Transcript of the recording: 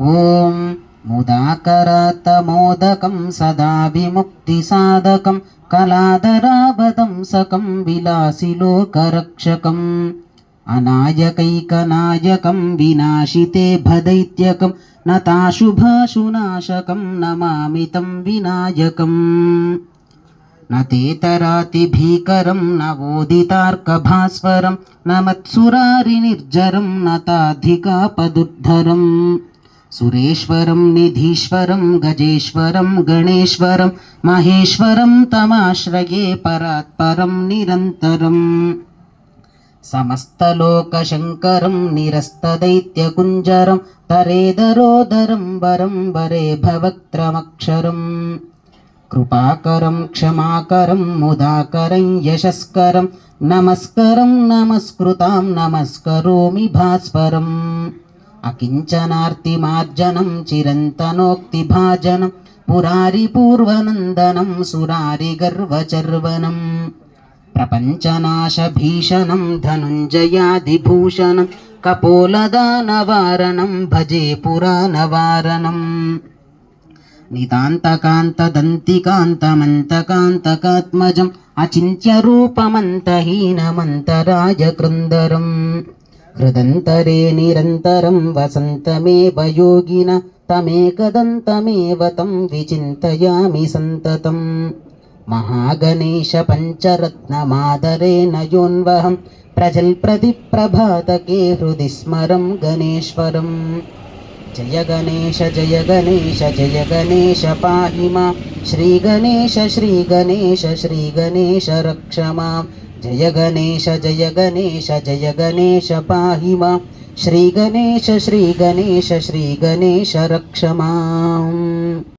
ॐ मुदाकरात्तमोदकं सदा विमुक्तिसाधकं कलादरावदंसकं विलासिलोकरक्षकम् अनायकैकनायकं विनाशिते भदैत्यकं नताशुभाशुनाशकं नमामि तं विनायकम् न तेतरातिभीकरं नवोदितार्कभास्वरं न मत्सुरारिनिर्जरं नताधिकापदुद्धरम् సురేశ్వరం నిధీశ్వరం గజేశ్వరం గణేశ్వరం మహేశ్వరం తమాశ్రయే పరాత్పరం నిరంతరం. సమస్తలోకశంకరం నిరస్తదైత్యకుంజరం తరేదరోదరం వరం వరే భవక్త్రమక్షరం కృపాకరం క్షమాకరం ముదాకరం యశస్కరం నమస్కరం నమస్కృతాం నమస్కరోమి భాస్వరం. अकिञ्चनार्तिमार्जनं चिरन्तनोक्तिभाजनं पुरारिपूर्वनन्दनं सुरारिगर्वचर्वनम् प्रपञ्चनाशभीषणं धनुञ्जयादिभूषणं कपोलदानवारणं भजे पुराणवारणम् नितान्तकान्तदन्तिकान्तमन्तकान्तकात्मजम् अचिन्त्यरूपमन्तहीनमन्तराय कृन्दरम् हृदन्तरे निरन्तरं वसन्तमेव योगिन तमेकदन्तमेव तं विचिन्तयामि सन्ततम् महागणेश पञ्चरत्नमादरेण योन्वहं प्रजल्प्रतिप्रभातके हृदि स्मरं गणेश्वरम् जय गणेश जय गणेश जय गणेश पाहि मां श्रीगणेश श्रीगणेश श्रीगणेश रक्ष జయ గణేశ జయ గణేశ జయ గణేశ పాహి మా శ్రీ గణేశ శ్రీ గణేశ శ్రీ గణేశ రక్షమా